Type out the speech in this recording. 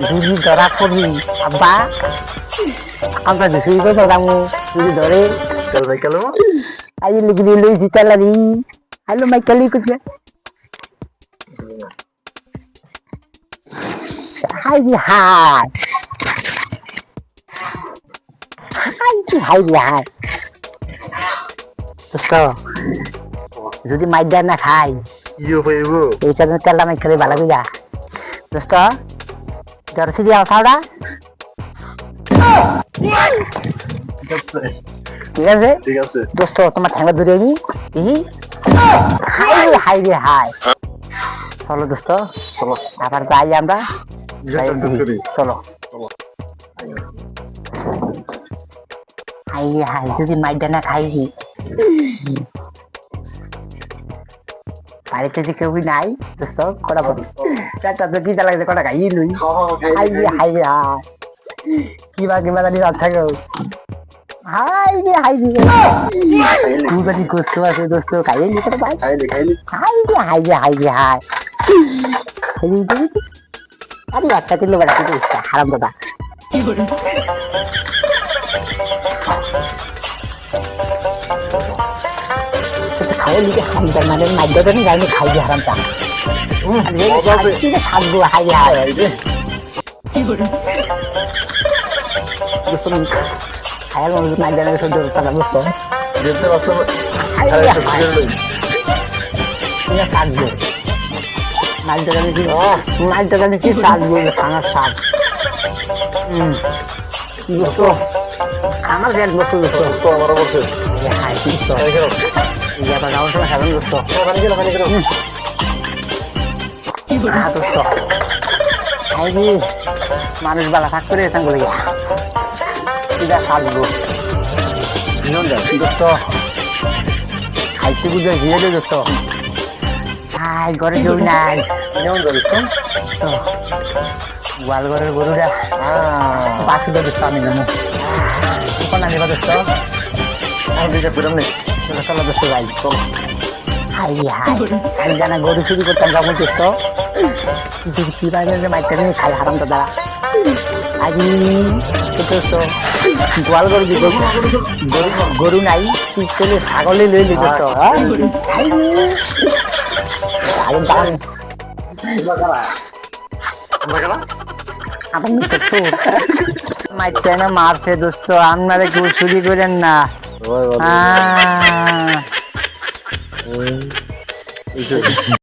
যদি ধরা পড়ি আব্বা আমরা দুশো করে ধরামু যদি ধরে চল ভাই কালো আই লিগলি লই জিতালারি হ্যালো মাইকেল কুছে হাই রে হাই হাই রে হাই হাই দোস্ত যদি মাইডা না খাই ইয়ে পাইব এই কারণে তেলটা মাই করে ভালো বুঝা দোস্ত জরসি দিয়া খাওয়া ঠিক আছে ঠিক আছে দোস্ত তোমার ঠ্যাঙ্গা ধরে নি হাই হাই রে হাই চলো দোস্ত চলো আবার যাই আমরা চলো। হাই রে হাই যদি মাইডা না খাই বাড়িতে যে কেউ নাই দোস্ত কটা বলিস চারটা তো কি লাগছে? কটা খাই লুই হাই রে হাই রে হাই। কিবা কিবা জানি রাত থাকে হাই রে হাই রে। তুই জানি কষ্ট আছে দোস্ত। খাই নি কটা ভাই? হাই রে হাই রে হাই রে হাই। খাই নি আরে একটা কিলো বেড়া কি করিস হারাম দাদা। খাই লিখে হামদার মানে মাইদাটা নি গাইনি খাই দিয়ে হারাম চা। সাজবো হাই হাই। এই যে। খায়াল মাইদানের সহ্য করতে বুঝতো। হাই সিগারেট লই এটা কাটবে মালটা জানি কি জানি কি কাটবে খানার স্বাদ হুম বুঝতো আমার রেট বস্তু বুঝতো তো আমার যাওয়ার সময় ওখানে গেলো ওখানে গেলো হ্যাঁ রে মানুষ বেলা থাক করে এসে বলে এটা সাজবো দোস্ত খাইতে বুঝে দে দোস্ত হাই ঘরে নাই। গোয়াল ঘরের গরুটা পাঁচশো দোস্ত আমি নেব কোন আনিবা দোস্ত আর দিকে পেরাম নেই চলো চলো দোস্ত ভাই চলো। হাই রে হাই আমি জানা গরু চুরি করতাম যখন দোস্ত কিন্তু কি বাইরে যে মাইতে নিয়ে খাই হারাম তো দাঁড়া আজি গোয়াল গরু দিব। গরু গরু নাই তুই চলে ছাগলে লই লি। আগে দাম আপনি করছ মাইতে না মারছে দোস্ত আপনারা কেউ চুরি করেন না। আহ।